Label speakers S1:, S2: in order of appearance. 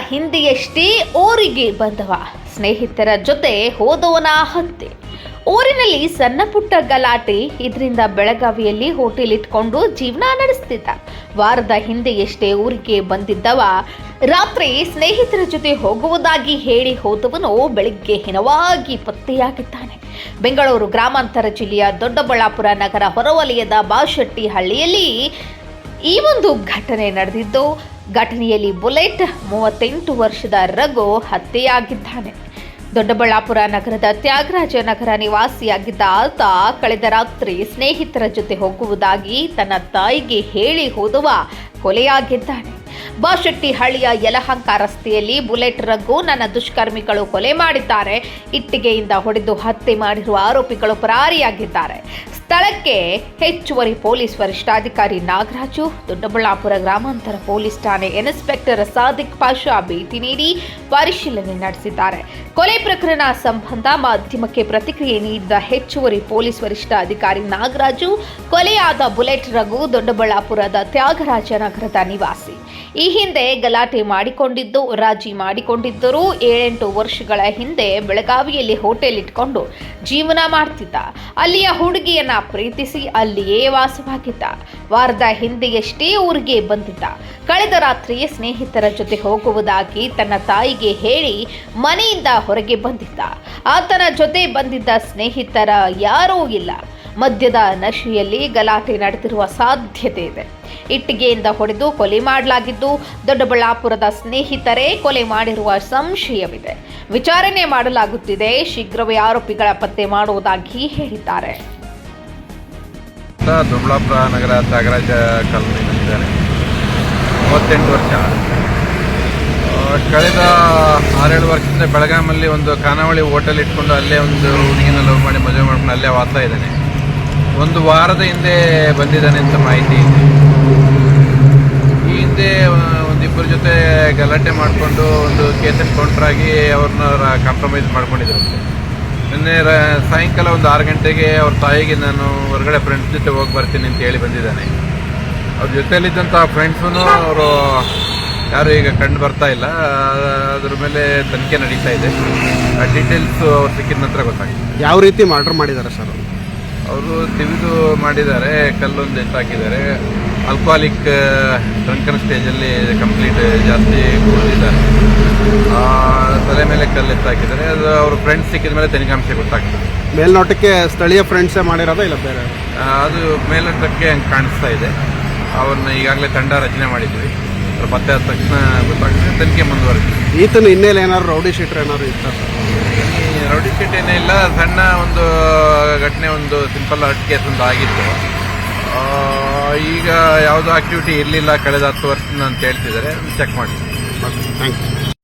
S1: ಹಿಂದೆಯಷ್ಟೇ ಊರಿಗೆ ಬಂದವ. ಸ್ನೇಹಿತರ ಜೊತೆ ಹೋದವನ ಹತ್ತೆ ಊರಿನಲ್ಲಿ ಸಣ್ಣ ಪುಟ್ಟ ಗಲಾಟೆ. ಇದರಿಂದ ಬೆಳಗಾವಿಯಲ್ಲಿ ಹೋಟೆಲ್ ಇಟ್ಕೊಂಡು ಜೀವನ ನಡೆಸ್ತಿದ್ದ. ವಾರದ ಹಿಂದೆಯಷ್ಟೇ ಊರಿಗೆ ಬಂದಿದ್ದವ. ರಾತ್ರಿ ಸ್ನೇಹಿತರ ಜೊತೆ ಹೋಗುವುದಾಗಿ ಹೇಳಿ ಹೋದವನು ಬೆಳಿಗ್ಗೆ ಹಿನವಾಗಿ ಪತ್ತೆಯಾಗಿದ್ದಾನೆ. ಬೆಂಗಳೂರು ಗ್ರಾಮಾಂತರ ಜಿಲ್ಲೆಯ ದೊಡ್ಡಬಳ್ಳಾಪುರ ನಗರ ಹೊರವಲಯದ ಬಾಶೆಟ್ಟಿ ಹಳ್ಳಿಯಲ್ಲಿ ಈ ಒಂದು ಘಟನೆ ನಡೆದಿದ್ದು ಘಟನೆಯಲ್ಲಿ ಬುಲೆಟ್ ಮೂವತ್ತೆಂಟು ವರ್ಷದ ರಘು ಹತ್ಯೆಯಾಗಿದ್ದಾನೆ. ದೊಡ್ಡಬಳ್ಳಾಪುರ ನಗರದ ತ್ಯಾಗರಾಜ ನಗರ ನಿವಾಸಿಯಾಗಿದ್ದ ಆತ ಕಳೆದ ರಾತ್ರಿ ಸ್ನೇಹಿತರ ಜೊತೆ ಹೋಗುವುದಾಗಿ ತನ್ನ ತಾಯಿಗೆ ಹೇಳಿ ಹೋದುವ ಕೊಲೆಯಾಗಿದ್ದಾನೆ. ಬಾಶೆಟ್ಟಿ ಹಳ್ಳಿಯ ಯಲಹಂಕ ರಸ್ತೆಯಲ್ಲಿ ಬುಲೆಟ್ ರಘು ನನ್ನ ದುಷ್ಕರ್ಮಿಗಳು ಕೊಲೆ ಮಾಡಿದ್ದಾರೆ. ಇಟ್ಟಿಗೆಯಿಂದ ಹೊಡೆದು ಹತ್ಯೆ ಮಾಡಿರುವ ಆರೋಪಿಗಳು ಪರಾರಿಯಾಗಿದ್ದಾರೆ. ಸ್ಥಳಕ್ಕೆ ಹೆಚ್ಚುವರಿ ಪೊಲೀಸ್ ವರಿಷ್ಠಾಧಿಕಾರಿ ನಾಗರಾಜು, ದೊಡ್ಡಬಳ್ಳಾಪುರ ಗ್ರಾಮಾಂತರ ಪೊಲೀಸ್ ಠಾಣೆ ಇನ್ಸ್ಪೆಕ್ಟರ್ ಸಾದಿಕ್ ಪಾಷಾ ಭೇಟಿ ನೀಡಿ ಪರಿಶೀಲನೆ ನಡೆಸಿದ್ದಾರೆ. ಕೊಲೆ ಪ್ರಕರಣ ಸಂಬಂಧ ಮಾಧ್ಯಮಕ್ಕೆ ಪ್ರತಿಕ್ರಿಯೆ ನೀಡಿದ ಹೆಚ್ಚುವರಿ ಪೊಲೀಸ್ ವರಿಷ್ಠಾಧಿಕಾರಿ ನಾಗರಾಜು, ಕೊಲೆಯಾದ ಬುಲೆಟ್ ರಘು, ದೊಡ್ಡಬಳ್ಳಾಪುರದ ತ್ಯಾಗರಾಜ ನಗರದ ನಿವಾಸಿ. ಈ ಹಿಂದೆ ಗಲಾಟೆ ಮಾಡಿಕೊಂಡಿದ್ದು, ರಾಜಿ ಮಾಡಿಕೊಂಡಿದ್ದರೂ ಏಳೆಂಟು ವರ್ಷಗಳ ಹಿಂದೆ ಬೆಳಗಾವಿಯಲ್ಲಿ ಹೋಟೆಲ್ ಇಟ್ಕೊಂಡು ಜೀವನ ಮಾಡ್ತಿದ್ದ. ಅಲ್ಲಿಯ ಹುಡುಗಿಯನ್ನ ಪ್ರೀತಿಸಿ ಅಲ್ಲಿಯೇ ವಾಸವಾಗಿದ್ದ. ವಾರದ ಹಿಂದೆಯಷ್ಟೇ ಊರಿಗೆ ಬಂದಿದ್ದ. ಕಳೆದ ರಾತ್ರಿ ಸ್ನೇಹಿತರ ಜೊತೆ ಹೋಗುವುದಾಗಿ ತನ್ನ ತಾಯಿಗೆ ಹೇಳಿ ಮನೆಯಿಂದ ಹೊರಗೆ ಬಂದಿದ್ದ. ಆತನ ಜೊತೆ ಬಂದಿದ್ದ ಸ್ನೇಹಿತರ ಯಾರೂ ಇಲ್ಲ. ಮದ್ಯದ ನಶೆಯಲ್ಲಿ ಗಲಾಟೆ ನಡೆದಿರುವ ಸಾಧ್ಯತೆ ಇದೆ. ಇಟ್ಟಿಗೆಯಿಂದ ಹೊಡೆದು ಕೊಲೆ ಮಾಡಲಾಗಿದ್ದು, ದೊಡ್ಡಬಳ್ಳಾಪುರದ ಸ್ನೇಹಿತರೇ ಕೊಲೆ ಮಾಡಿರುವ ಸಂಶಯವಿದೆ. ವಿಚಾರಣೆ ಮಾಡಲಾಗುತ್ತಿದೆ. ಶೀಘ್ರವೇ ಆರೋಪಿಗಳ ಪತ್ತೆ ಮಾಡುವುದಾಗಿ ಹೇಳಿದ್ದಾರೆ.
S2: ದೊಡ್ಡಬಳ್ಳಾಪುರ ನಗರ ತ್ಯಾಗರಾಜ ಮೂವತ್ತೆಂಟು ವರ್ಷ. ಕಳೆದ ಆರೇಳು ವರ್ಷದಿಂದ ಬೆಳಗಾಮಲ್ಲಿ ಒಂದು ಖಾನಾವಳಿ ಹೋಟೆಲ್ ಇಟ್ಕೊಂಡು ಅಲ್ಲೇ ಒಂದು ಹುಡುಗಿನ ಲವ್ ಮಾಡಿ ಮದುವೆ ಮಾಡ್ಕೊಂಡು ಅಲ್ಲೇ ವಾಸ ಇದ್ದಾನೆ. ಒಂದು ವಾರದ ಹಿಂದೆ ಬಂದಿದ್ದಾನೆ ಅಂತ ಮಾಹಿತಿ ಈ ಹಿಂದೆ ಒಂದಿಬ್ಬರ ಜೊತೆ ಗಲಾಟೆ ಮಾಡಿಕೊಂಡು ಒಂದು ಕೇಸಲ್ಲಿ ಕೌಂಟ್ರಾಗಿ ಅವ್ರನ್ನ ಕಾಂಪ್ರಮೈಸ್ ಮಾಡ್ಕೊಂಡಿದ್ರು ನಿನ್ನೆ ಸಾಯಂಕಾಲ ಒಂದು ಆರು ಗಂಟೆಗೆ ಅವ್ರ ತಾಯಿಗೆ ನಾನು ಹೊರಗಡೆ ಫ್ರೆಂಡ್ಸ್ ಜೊತೆ ಹೋಗಿ ಬರ್ತೀನಿ ಅಂತ ಹೇಳಿ ಬಂದಿದ್ದಾನೆ. ಅವ್ರ ಜೊತೆಯಲ್ಲಿದ್ದಂಥ ಫ್ರೆಂಡ್ಸೂ ಅವರು ಯಾರು ಈಗ ಕಂಡು ಬರ್ತಾ ಇಲ್ಲ. ಅದ್ರ ಮೇಲೆ ತನಿಖೆ ನಡೀತಾ ಇದೆ. ಆ ಡೀಟೇಲ್ಸ್ ಅವ್ರು ಸಿಕ್ಕಿದ ನಂತರ ಗೊತ್ತಾಗ್ತದೆ.
S3: ಯಾವ ರೀತಿ ಮರ್ಡರ್ ಮಾಡಿದ್ದಾರೆ ಸರ್ ಅವ್ರು?
S2: ತಿವಿದು ಮಾಡಿದ್ದಾರೆ ಕಲ್ಲೊಂದು ಎತ್ತಾಕಿದ್ದಾರೆ ಆಲ್ಕೋಹಾಲಿಕ್ ಡ್ರಂಕನ್ ಸ್ಟೇಜಲ್ಲಿ ಕಂಪ್ಲೀಟ್ ಜಾಸ್ತಿ ಕುಡಿದಿದ್ದಾರೆ ತಲೆ ಮೇಲೆ ಕಲ್ಲು ಎತ್ತಾಕಿದ್ದಾರೆ ಅದು ಅವರು ಫ್ರೆಂಡ್ಸ್ ಸಿಕ್ಕಿದ ಮೇಲೆ ತನಿಖಾಂಶ ಗೊತ್ತಾಗ್ತದೆ.
S3: ಮೇಲ್ನೋಟಕ್ಕೆ ಸ್ಥಳೀಯ ಫ್ರೆಂಡ್ಸೇ ಮಾಡಿರೋದೋ ಇಲ್ಲ ಬೇರೆ?
S2: ಅದು ಮೇಲ್ನೋಟಕ್ಕೆ ಹಂಗೆ ಕಾಣಿಸ್ತಾ ಇದೆ. ಅವ್ರನ್ನ ಈಗಾಗಲೇ ತಂಡ ರಚನೆ ಮಾಡಿದ್ವಿ. ಮತ್ತೆ ಪತ್ತೆ ಆದ ತಕ್ಷಣ ಗೊತ್ತಾಗ್ತದೆ. ತನಿಖೆ ಮುಂದುವರೆದಿದೆ.
S3: ಈತನ ಹಿನ್ನೆಲೆ ಏನಾದ್ರು ರೌಡಿ ಶೀಟ್ರ್ ಏನಾದ್ರು ಇತ್ತ
S2: ರೌಡಿ ಶೀಟ್ ಏನೇ ಇಲ್ಲ, ಸಣ್ಣ ಒಂದು ಘಟನೆ, ಒಂದು ಸಿಂಪಲ್ ಹರ್ಟ್ ಕೇಸ್ ಒಂದು ಆಗಿತ್ತು. ಈಗ ಯಾವುದೋ ಆಕ್ಟಿವಿಟಿ ಇರಲಿಲ್ಲ, ಕಳೆದ ಹತ್ತು ವರ್ಷದಿಂದ ಅಂತ ಹೇಳ್ತಿದ್ದಾರೆ. ಚೆಕ್ ಮಾಡಿ.
S3: Thank you